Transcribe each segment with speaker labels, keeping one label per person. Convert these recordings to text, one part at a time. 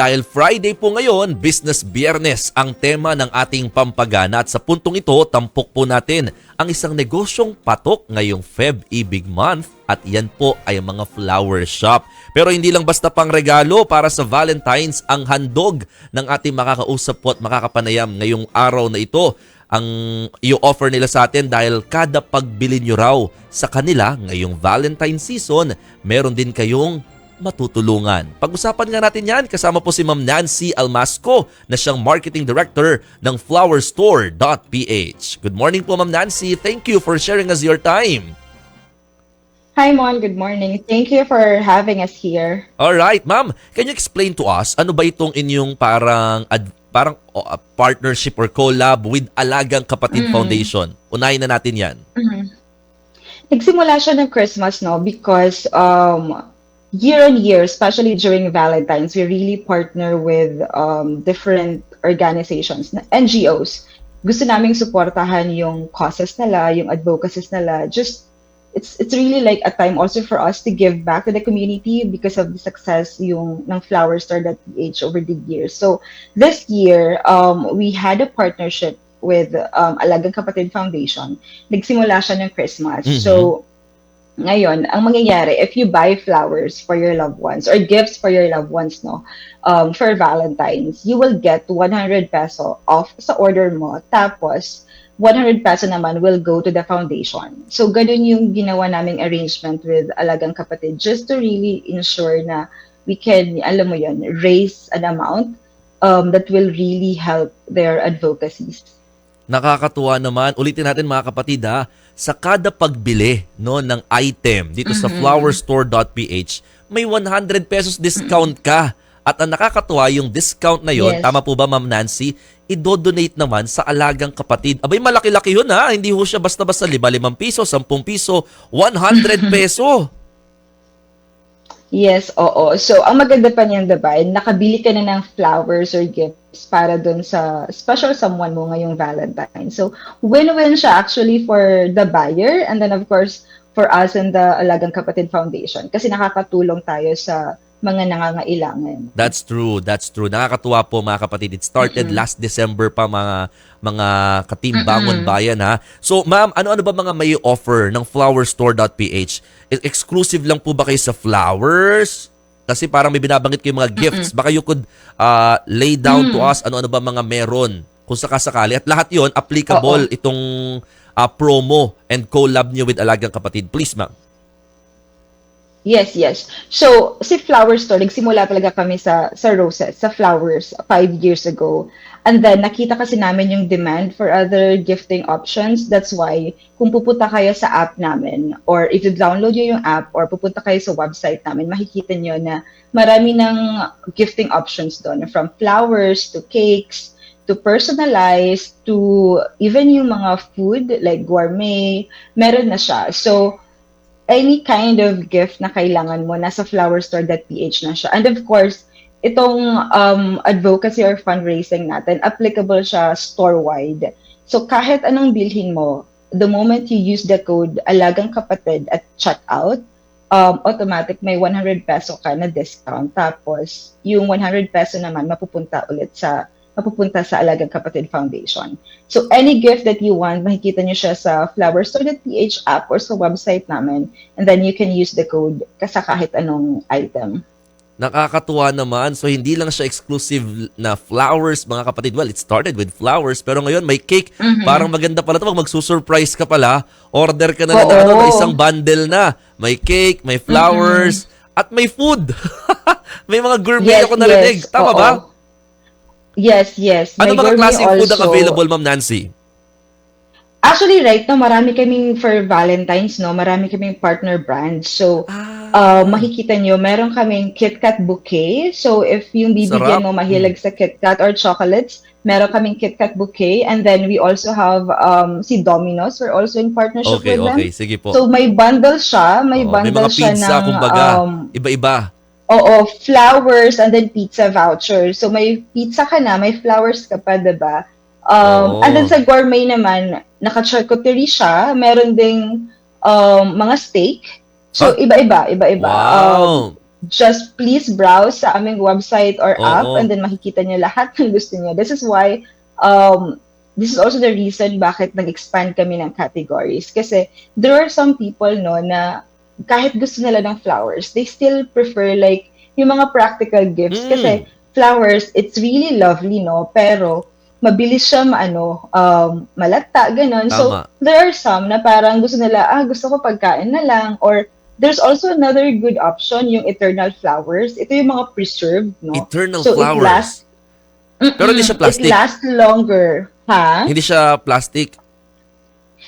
Speaker 1: dahil Friday po ngayon, Business Biyernes ang tema ng ating pampagana at sa puntong ito, tampok po natin ang isang negosyong patok ngayong Feb Ibig Month at yan po ay mga flower shop. Pero hindi lang basta pang regalo para sa Valentine's ang handog ng ating makakausap po at makakapanayam ngayong araw na ito ang i-offer nila sa atin dahil kada pagbili nyo raw sa kanila ngayong Valentine season, meron din kayong matutulungan. Pag-usapan nga natin yan, kasama po si Ma'am Nancy Almasco na siyang Marketing Director ng flowerstore.ph. Good morning po Ma'am Nancy. Thank you for sharing us your time.
Speaker 2: Hi, Mon. Good morning. Thank you for having us here.
Speaker 1: All right, Ma'am. Can you explain to us ano ba itong inyong parang ad- parang oh, uh, partnership or collab with Alagang Kapatid Foundation? Unahin na natin 'yan.
Speaker 2: Nagsimula siya ng Christmas, no? Because um, year on year, especially during Valentine's, we really partner with um, different organizations, NGOs. Gusto naming suportahan yung causes nila, yung advocacies nila. Just, it's it's really like a time also for us to give back to the community because of the success yung ng flowerstar.ph over the years. So, this year, um, we had a partnership with um, Alagang Kapatid Foundation. Nagsimula siya ng Christmas.
Speaker 1: Mhm.
Speaker 2: So, ngayon, ang mangyayari, if you buy flowers for your loved ones or gifts for your loved ones, no, um, for Valentine's, you will get 100 peso off sa order mo. Tapos, 100 peso naman will go to the foundation. So, ganun yung ginawa naming arrangement with Alagang Kapatid just to really ensure na we can, alam mo yun, raise an amount um, that will really help their advocacies.
Speaker 1: Nakakatuwa naman. Ulitin natin mga kapatid ha. Sa kada pagbili no ng item dito sa flowerstore.ph, may 100 pesos discount ka. At ang nakakatuwa yung discount na yon,
Speaker 2: Yes.
Speaker 1: tama po ba Ma'am Nancy? Idodonate naman sa alagang kapatid. Abay malaki-laki yun ha. Hindi ho siya basta-basta 5 piso, 10 piso, 100 peso.
Speaker 2: Yes, oo. So, ang maganda pa niyan, diba, nakabili ka na ng flowers or gifts para dun sa special someone mo ngayong Valentine. So, win-win siya actually for the buyer and then of course, for us and the Alagang Kapatid Foundation kasi nakakatulong tayo sa mga nangangailangan.
Speaker 1: That's true. That's true. Nakakatuwa po mga kapatid. It started last December pa mga mga ka-team Bangon Bayan ha. So ma'am, ano-ano ba mga may offer ng flowerstore.ph? E- Exclusive lang po ba kayo sa flowers? Kasi parang may binabanggit kayo mga gifts. Baka you could uh, lay down to us ano-ano ba mga meron kung sakasakali. At lahat yon applicable itong uh, promo and collab niyo with Alagang Kapatid. Please ma'am.
Speaker 2: Yes, yes. So, si Flower Store, nagsimula talaga kami sa, sa roses, sa flowers, five years ago. And then, nakita kasi namin yung demand for other gifting options. That's why, kung pupunta kayo sa app namin, or if you download nyo yung app, or pupunta kayo sa website namin, makikita nyo na marami ng gifting options doon. From flowers to cakes, to personalized, to even yung mga food, like gourmet, meron na siya. So, any kind of gift na kailangan mo, nasa flowerstore.ph na siya. And of course, itong um, advocacy or fundraising natin, applicable siya store-wide. So kahit anong bilhin mo, the moment you use the code Alagang Kapatid at checkout, um, automatic may 100 peso ka na discount. Tapos, yung 100 peso naman mapupunta ulit sa mapupunta sa Alagang Kapatid Foundation. So, any gift that you want, makikita nyo siya sa flowerstore.ph app or sa website namin. And then you can use the code sa kahit anong item.
Speaker 1: Nakakatuwa naman. So, hindi lang siya exclusive na flowers, mga kapatid. Well, it started with flowers. Pero ngayon, may cake. Parang maganda pala ito. Pag magsusurprise ka pala, order ka na lang ng ano, may isang bundle na. May cake, may flowers, at may food. may mga gourmet ako narinig. Tama
Speaker 2: oo.
Speaker 1: ba?
Speaker 2: Yes, yes.
Speaker 1: Ano mga klaseng food ang available, Ma'am Nancy?
Speaker 2: Actually, right now, marami kaming for Valentine's, no? Marami kaming partner brands. So,
Speaker 1: Ah.
Speaker 2: uh, makikita nyo, meron kaming KitKat bouquet. So, if yung
Speaker 1: Sarap.
Speaker 2: bibigyan mo mahilig sa KitKat or chocolates, meron kaming KitKat bouquet. And then, we also have um, si Domino's. We're also in partnership
Speaker 1: Okay,
Speaker 2: with
Speaker 1: okay.
Speaker 2: them.
Speaker 1: Sige po.
Speaker 2: So, may bundle siya. May
Speaker 1: Oo, may mga
Speaker 2: bundle siya
Speaker 1: pizza,
Speaker 2: ng...
Speaker 1: kumbaga.
Speaker 2: um,
Speaker 1: Iba-iba.
Speaker 2: Oo, flowers and then pizza voucher. So may pizza ka na, may flowers ka pa, 'di ba? Um, and then sa gourmet naman, naka-charcuterie siya, meron ding um, mga steak. So
Speaker 1: Ah.
Speaker 2: iba-iba, iba-iba. Um,
Speaker 1: Wow.
Speaker 2: just please browse sa aming website or
Speaker 1: Oo.
Speaker 2: app and then makikita niyo lahat ng gusto niyo. This is why um this is also the reason bakit nag-expand kami ng categories kasi there are some people no na kahit gusto nila ng flowers, they still prefer like yung mga practical gifts
Speaker 1: Mm.
Speaker 2: kasi flowers, it's really lovely no, pero mabilis siya maano um malata ganun. So
Speaker 1: Tama.
Speaker 2: there are some na parang gusto nila ah gusto ko pagkain na lang or there's also another good option yung eternal flowers. Ito yung mga preserved no.
Speaker 1: Eternal
Speaker 2: So, it
Speaker 1: flowers.
Speaker 2: lasts-
Speaker 1: Pero hindi siya plastic.
Speaker 2: It lasts longer. Ha?
Speaker 1: Hindi siya plastic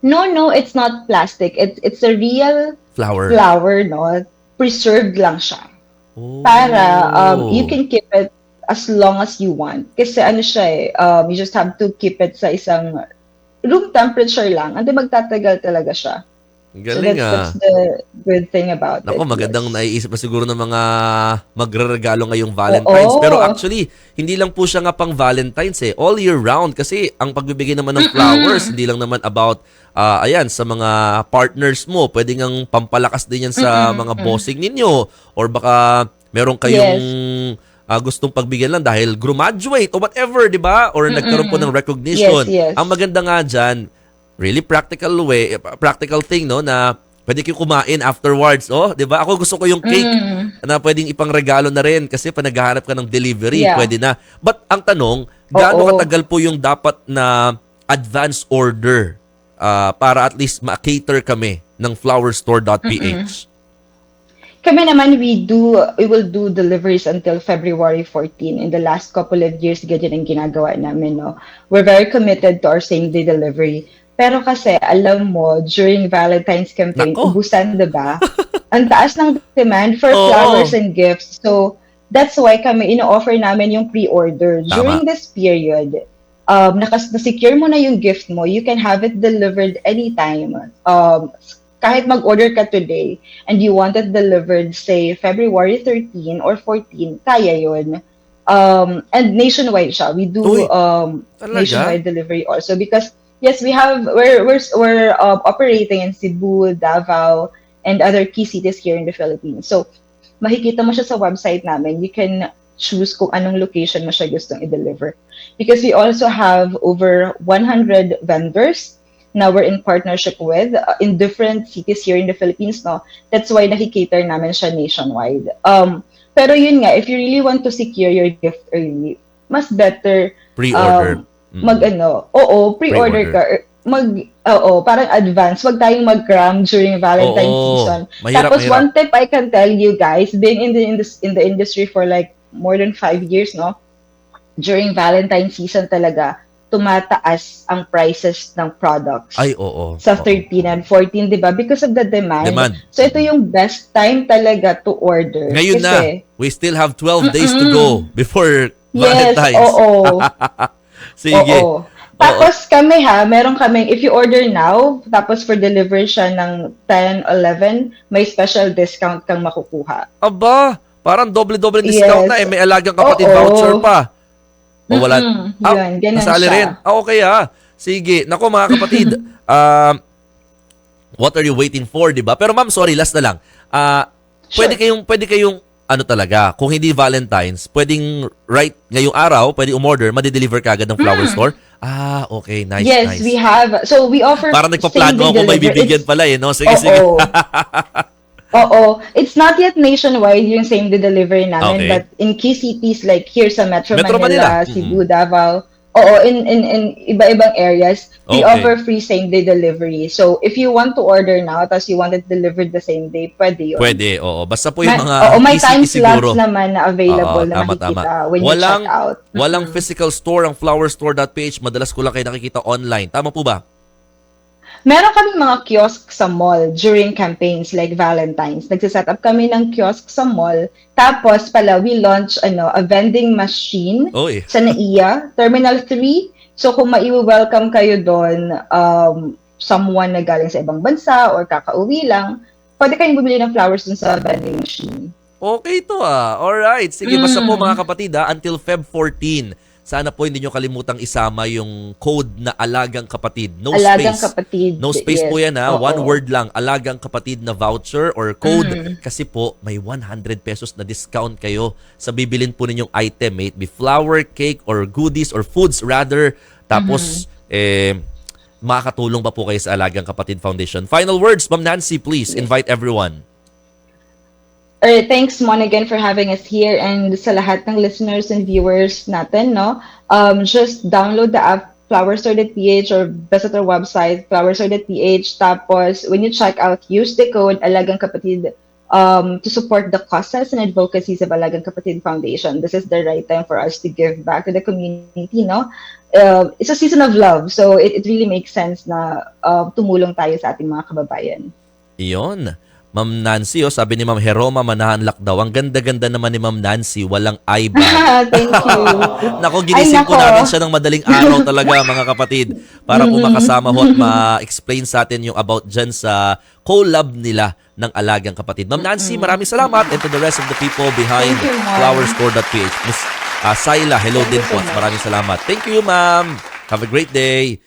Speaker 2: No, no, it's not plastic. It's it's a real
Speaker 1: flower.
Speaker 2: flower, no? Preserved lang siya.
Speaker 1: Oh.
Speaker 2: Para um, you can keep it as long as you want. Kasi ano siya eh, um, you just have to keep it sa isang room temperature lang. Then magtatagal talaga siya.
Speaker 1: Galing
Speaker 2: so that's,
Speaker 1: ah.
Speaker 2: that's the good thing about
Speaker 1: Nako,
Speaker 2: it.
Speaker 1: magandang
Speaker 2: yes.
Speaker 1: naiisip pa siguro ng mga magre-regalo ngayong Valentine's.
Speaker 2: Oo.
Speaker 1: Pero actually, hindi lang po siya nga pang Valentine's eh. All year round. Kasi ang pagbibigay naman ng flowers, hindi lang naman about, ah, ayan, sa mga partners mo. Pwede ngang pampalakas din yan sa mga bossing ninyo. Or baka meron kayong ah, gustong pagbigyan lang dahil graduate o whatever, di ba? Or nagkaroon po ng recognition.
Speaker 2: Yes, yes.
Speaker 1: Ang maganda nga dyan, really practical way, practical thing, no, na pwede kayo kumain afterwards, oh, 'di ba? Ako gusto ko yung cake na pwedeng ipangregalo na rin kasi pag naghahanap ka ng delivery,
Speaker 2: Yeah.
Speaker 1: pwede na. But ang tanong, gaano katagal po yung dapat na advance order ah, para at least ma-cater kami ng flowerstore.ph?
Speaker 2: Kami naman, we do, we will do deliveries until February 14. In the last couple of years, ganyan ang ginagawa namin, no? We're very committed to our same-day delivery. Pero kasi, alam mo, during Valentine's campaign,
Speaker 1: Nako.
Speaker 2: ubusan, di ba? ang taas ng demand for
Speaker 1: Oo.
Speaker 2: flowers and gifts. So, that's why kami, ino-offer namin yung pre-order.
Speaker 1: Tama.
Speaker 2: During this period, um, nakas na-secure mo na yung gift mo, you can have it delivered anytime. Um, kahit mag-order ka today and you want it delivered, say, February 13 or 14, kaya yun. Um, and nationwide siya. We do
Speaker 1: Uy,
Speaker 2: um,
Speaker 1: talaga?
Speaker 2: nationwide delivery also because yes, we have we're we're we're um, operating in Cebu, Davao, and other key cities here in the Philippines. So makikita mo siya sa website namin. You can choose kung anong location mo siya gustong i-deliver. Because we also have over 100 vendors na we're in partnership with uh, in different cities here in the Philippines, no? That's why nakikater namin siya nationwide. Um, pero yun nga, if you really want to secure your gift early, mas better
Speaker 1: Pre-order.
Speaker 2: um, mag ano, oo, pre-order
Speaker 1: Pre-order.
Speaker 2: ka, mag, oo, parang advance, wag tayong mag-cram during Valentine's
Speaker 1: Oo.
Speaker 2: season.
Speaker 1: Mahirap,
Speaker 2: Tapos
Speaker 1: mahirap.
Speaker 2: one tip I can tell you guys, being in the in the, in the industry for like more than five years, no? During Valentine's season talaga, tumataas ang prices ng products.
Speaker 1: Ay, oo.
Speaker 2: sa
Speaker 1: oo.
Speaker 2: 13 and 14, di ba? Because of the demand.
Speaker 1: Demand.
Speaker 2: So, ito yung best time talaga to order.
Speaker 1: Ngayon na,
Speaker 2: Kasi,
Speaker 1: we still have 12 days to go before
Speaker 2: Yes,
Speaker 1: Valentine's.
Speaker 2: oo.
Speaker 1: Sige.
Speaker 2: Oo. Tapos kami ha, meron kaming, if you order now, tapos for delivery siya ng 10, 11, may special discount kang makukuha.
Speaker 1: Aba, parang doble-doble discount
Speaker 2: Yes.
Speaker 1: na eh. May alagang kapatid
Speaker 2: Oo.
Speaker 1: voucher pa. O wala.
Speaker 2: Mm-mm,
Speaker 1: Ah,
Speaker 2: yun, ganun siya.
Speaker 1: rin. Ah, okay ah. Sige. Nako mga kapatid. um, what are you waiting for, di ba? Pero ma'am, sorry, last na lang. Ah,
Speaker 2: Sure.
Speaker 1: Pwede kayong, pwede kayong, ano talaga, kung hindi Valentine's, pwedeng right ngayong araw, pwede umorder, madideliver ka agad ng flower store. Ah, okay. Nice,
Speaker 2: Mm. yes,
Speaker 1: nice.
Speaker 2: we have. So, we offer
Speaker 1: Parang nagpaplano ako may bibigyan
Speaker 2: It's-
Speaker 1: pala eh, no? Sige, sige.
Speaker 2: Oo. Oo. It's not yet nationwide yung same day delivery namin,
Speaker 1: Okay.
Speaker 2: but in key cities like here sa Metro,
Speaker 1: Metro
Speaker 2: Manila,
Speaker 1: Manila.
Speaker 2: Cebu, Davao, oo, in, in, in iba-ibang areas, we
Speaker 1: Okay.
Speaker 2: offer free same day delivery. So, if you want to order now, tapos you want it delivered the same day, pwede yun.
Speaker 1: Pwede, oo. Basta po yung mga
Speaker 2: oo, may time
Speaker 1: siguro.
Speaker 2: slots naman na available
Speaker 1: Oo,
Speaker 2: na
Speaker 1: tama,
Speaker 2: makikita
Speaker 1: tama.
Speaker 2: when
Speaker 1: walang,
Speaker 2: you check out.
Speaker 1: Walang physical store ang flowerstore.ph. Madalas ko lang kayo nakikita online. Tama po ba?
Speaker 2: Meron kaming mga kiosk sa mall during campaigns like Valentine's. Nagsiset up kami ng kiosk sa mall. Tapos pala, we launch ano, a vending machine
Speaker 1: Oy.
Speaker 2: sa NAIA, Terminal 3. So kung mai-welcome kayo doon, um, someone na galing sa ibang bansa or kakauwi lang, pwede kayong bumili ng flowers dun sa vending machine.
Speaker 1: Okay to ah. Alright. Sige, basta po
Speaker 2: Mm.
Speaker 1: mga kapatid ah, until Feb 14. Sana po hindi nyo kalimutang isama yung code na Alagang Kapatid. No
Speaker 2: Alagang
Speaker 1: space.
Speaker 2: kapatid.
Speaker 1: No space po
Speaker 2: yes.
Speaker 1: yan ha.
Speaker 2: Oo.
Speaker 1: One word lang. Alagang Kapatid na voucher or code. Kasi po, may 100 pesos na discount kayo sa bibilin po ninyong item. May it be flour, cake, or goodies, or foods rather. Tapos, eh, makakatulong pa po kayo sa Alagang Kapatid Foundation. Final words, Ma'am Nancy, please invite everyone.
Speaker 2: Alright, thanks Mon again for having us here and sa lahat ng listeners and viewers natin, no? Um, just download the app flowerstore.ph or visit our website flowerstore.ph tapos when you check out use the code Alagang Kapatid um, to support the causes and advocacies of Alagang Kapatid Foundation. This is the right time for us to give back to the community, no? Uh, it's a season of love, so it, it really makes sense na uh, tumulong tayo sa ating mga kababayan.
Speaker 1: Iyon. Ma'am Nancy, oh, sabi ni Ma'am Heroma Manahanlak daw. Ang ganda-ganda naman ni Ma'am Nancy, walang eye bag.
Speaker 2: Thank you.
Speaker 1: Nako, ginising
Speaker 2: Ay,
Speaker 1: po
Speaker 2: nako.
Speaker 1: namin siya ng madaling araw talaga mga kapatid para po makasama ho at ma-explain sa atin yung about dyan sa collab nila ng Alagang Kapatid. Ma'am Nancy, maraming salamat and to the rest of the people behind
Speaker 2: Thank you, ma'am.
Speaker 1: flowerstore.ph. Miss uh, Saila, hello
Speaker 2: Thank
Speaker 1: din po at maraming salamat. Thank you, ma'am. Have a great day.